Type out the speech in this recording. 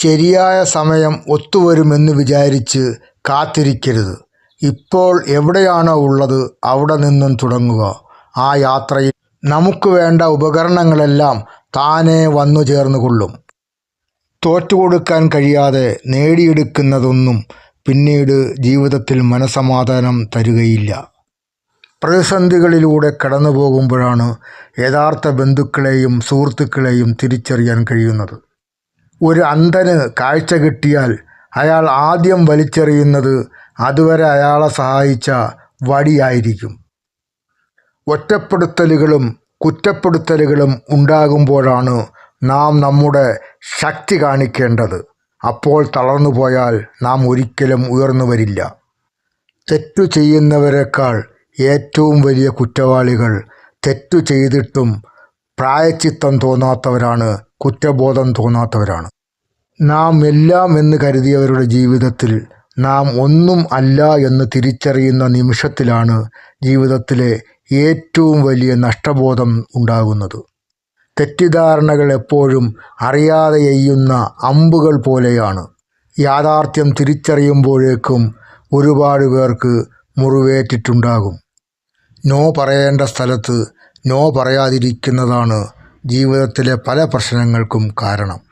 ശരിയായ സമയം ഒത്തുവരുമെന്ന് വിചാരിച്ച് കാത്തിരിക്കരുത്. ഇപ്പോൾ എവിടെയാണോ ഉള്ളത് അവിടെ നിന്നും തുടങ്ങുക. ആ യാത്രയിൽ നമുക്ക് വേണ്ട ഉപകരണങ്ങളെല്ലാം താനെ വന്നു ചേർന്നുകൊള്ളും. തോറ്റുകൊടുക്കാൻ കഴിയാതെ നേടിയെടുക്കുന്നതൊന്നും പിന്നീട് ജീവിതത്തിൽ മനസമാധാനം തരുകയില്ല. പ്രതിസന്ധികളിലൂടെ കടന്നു പോകുമ്പോഴാണ് യഥാർത്ഥ ബന്ധുക്കളെയും സുഹൃത്തുക്കളെയും തിരിച്ചറിയാൻ കഴിയുന്നത്. ഒരു അന്ധന് കാഴ്ച കിട്ടിയാൽ അയാൾ ആദ്യം വലിച്ചെറിയുന്നത് അതുവരെ അയാളെ സഹായിച്ച വടിയായിരിക്കും. ഒറ്റപ്പെടുത്തലുകളും കുറ്റപ്പെടുത്തലുകളും ഉണ്ടാകുമ്പോഴാണ് നാം നമ്മുടെ ശക്തി കാണിക്കേണ്ടത്. അപ്പോൾ തളർന്നു പോയാൽ നാം ഒരിക്കലും ഉയർന്നു വരില്ല. തെറ്റു ചെയ്യുന്നവരെക്കാൾ ഏറ്റവും വലിയ കുറ്റവാളികൾ തെറ്റു ചെയ്തിട്ടും പ്രായച്ചിത്തം തോന്നാത്തവരാണ് കുറ്റബോധം തോന്നാത്തവരാണ്. നാം എല്ലാം എന്ന് കരുതിയവരുടെ ജീവിതത്തിൽ നാം ഒന്നും അല്ല എന്ന് തിരിച്ചറിയുന്ന നിമിഷത്തിലാണ് ജീവിതത്തിലെ ഏറ്റവും വലിയ നഷ്ടബോധം ഉണ്ടാകുന്നത്. തെറ്റിദ്ധാരണകൾ എപ്പോഴും അറിയാതെ എയ്യുന്ന അമ്പുകൾ പോലെയാണ്. യാഥാർത്ഥ്യം തിരിച്ചറിയുമ്പോഴേക്കും ഒരുപാട് പേർക്ക് മുറിവേറ്റിട്ടുണ്ടാകും. നോ പറയേണ്ട സ്ഥലത്ത് നോ പറയാതിരിക്കുന്നതാണ് ജീവിതത്തിലെ പല പ്രശ്നങ്ങൾക്കും കാരണം.